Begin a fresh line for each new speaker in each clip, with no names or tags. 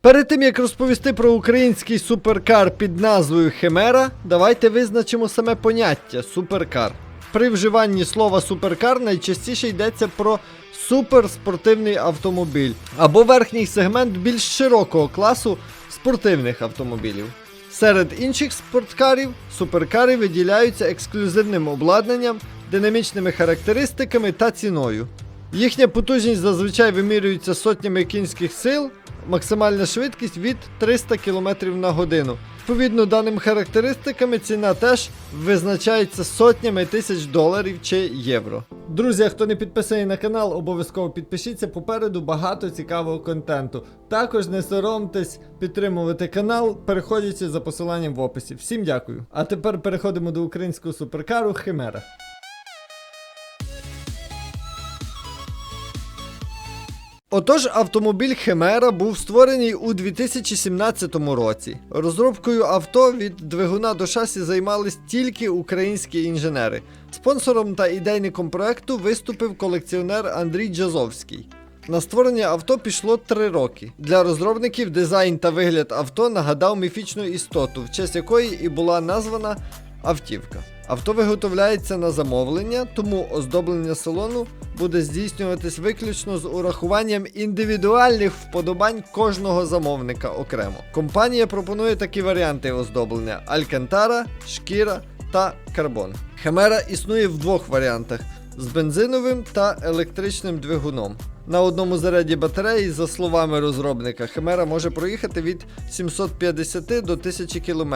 Перед тим як розповісти про український суперкар під назвою Химера, давайте визначимо саме поняття суперкар. При вживанні слова суперкар найчастіше йдеться про суперспортивний автомобіль або верхній сегмент більш широкого класу спортивних автомобілів. Серед інших спорткарів суперкари виділяються ексклюзивним обладнанням, динамічними характеристиками та ціною. Їхня потужність зазвичай вимірюється сотнями кінських сил, максимальна швидкість від 300 км на годину. Відповідно даним характеристиками ціна теж визначається сотнями тисяч доларів чи євро. Друзі, хто не підписаний на канал, обов'язково підпишіться. Попереду багато цікавого контенту. Також не соромтесь підтримувати канал, переходячи за посиланням в описі. Всім дякую. А тепер переходимо до українського суперкару Химера. Отож, автомобіль Химера був створений у 2017 році. Розробкою авто від двигуна до шасі займались тільки українські інженери. Спонсором та ідейником проекту виступив колекціонер Андрій Джазовський. На створення авто пішло 3 роки. Для розробників дизайн та вигляд авто нагадав міфічну істоту, в честь якої і була названа автівка. Авто виготовляється на замовлення, тому оздоблення салону буде здійснюватись виключно з урахуванням індивідуальних вподобань кожного замовника окремо. Компанія пропонує такі варіанти оздоблення: Алькантара, шкіра та карбон. Химера існує в двох варіантах: з бензиновим та електричним двигуном. На одному заряді батареї, за словами розробника, Химера може проїхати від 750 до 1000 км.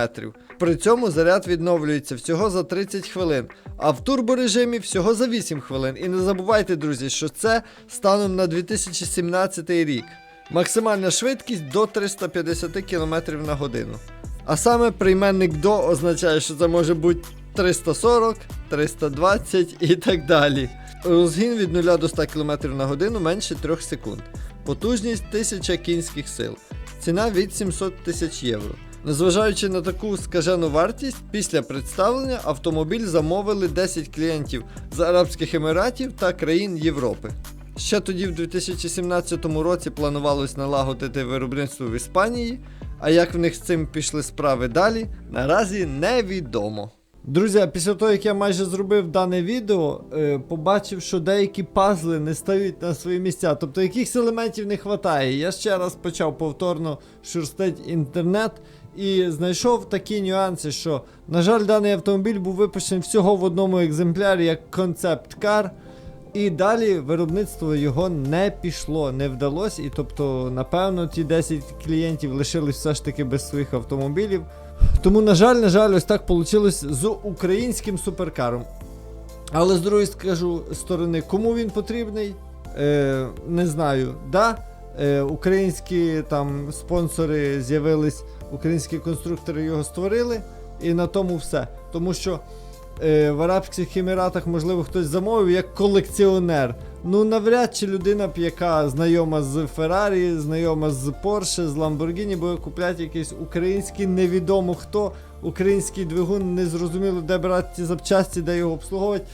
При цьому заряд відновлюється всього за 30 хвилин, а в турборежимі всього за 8 хвилин. І не забувайте, друзі, що це станом на 2017 рік. Максимальна швидкість до 350 км на годину. А саме прийменник до означає, що це може бути 340, 320 і так далі. Розгін від 0 до 100 км на годину менше 3 секунд. Потужність 1000 кінських сил. Ціна від 700 тисяч євро. Незважаючи на таку скажену вартість, після представлення автомобіль замовили 10 клієнтів з Арабських Еміратів та країн Європи. Ще тоді, в 2017 році, планувалось налагодити виробництво в Іспанії, а як в них з цим пішли справи далі, наразі невідомо. Друзі, після того, як я майже зробив дане відео, е, побачив, що деякі пазли не стають на свої місця. Тобто якихось елементів не вистачає. Я ще раз почав повторно шерстити інтернет і знайшов такі нюанси, що, на жаль, даний автомобіль був випущений всього в одному екземплярі як концепт-кар. І далі виробництво його не пішло, не вдалося. І тобто, напевно, ті 10 клієнтів лишились все ж таки без своїх автомобілів. Тому, на жаль, на жаль, ось так вийшло з українським суперкаром. Але з другої скажу сторони, кому він потрібний, е, не знаю. Да, е, українські там спонсори з'явились, українські конструктори його створили, і на тому все. Тому що в Арабських Еміратах, можливо, хтось замовив як колекціонер. Ну, навряд чи людина, яка знайома з Феррарі, знайома з Порше, з Lamborghini, буде купляти якийсь український невідомо хто, український двигун, не зрозуміло, де брати ці запчасті, де його обслуговувати,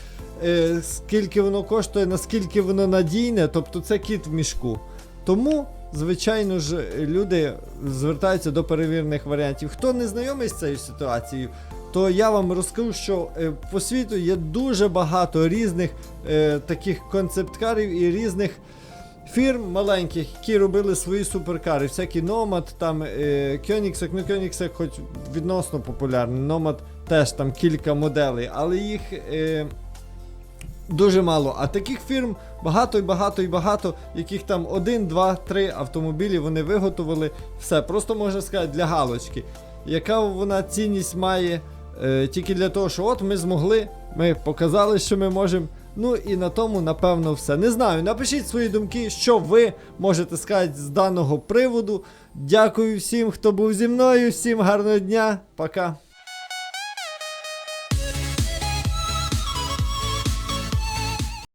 е, скільки воно коштує, наскільки воно надійне, тобто це кіт в мішку. Тому, звичайно ж, люди звертаються до перевірених варіантів. Хто не знайомий з цією ситуацією, то я вам розкажу, що е, по світу є дуже багато різних е, таких концепткарів і різних фірм маленьких, які робили свої суперкари. Всякі Nomad, там е, ну Koenigsegg хоч відносно популярний, Nomad теж там кілька моделей, але їх. Е, Дуже мало. А таких фірм багато і багато і багато, яких там один, два, три автомобілі вони виготовили. Все, просто можна сказати для галочки. Яка вона цінність має е, тільки для того, що от ми змогли, ми показали, що ми можемо. Ну і на тому, напевно, все. Не знаю. Напишіть свої думки, що ви можете сказати з даного приводу. Дякую всім, хто був зі мною. Всім гарного дня. Пока.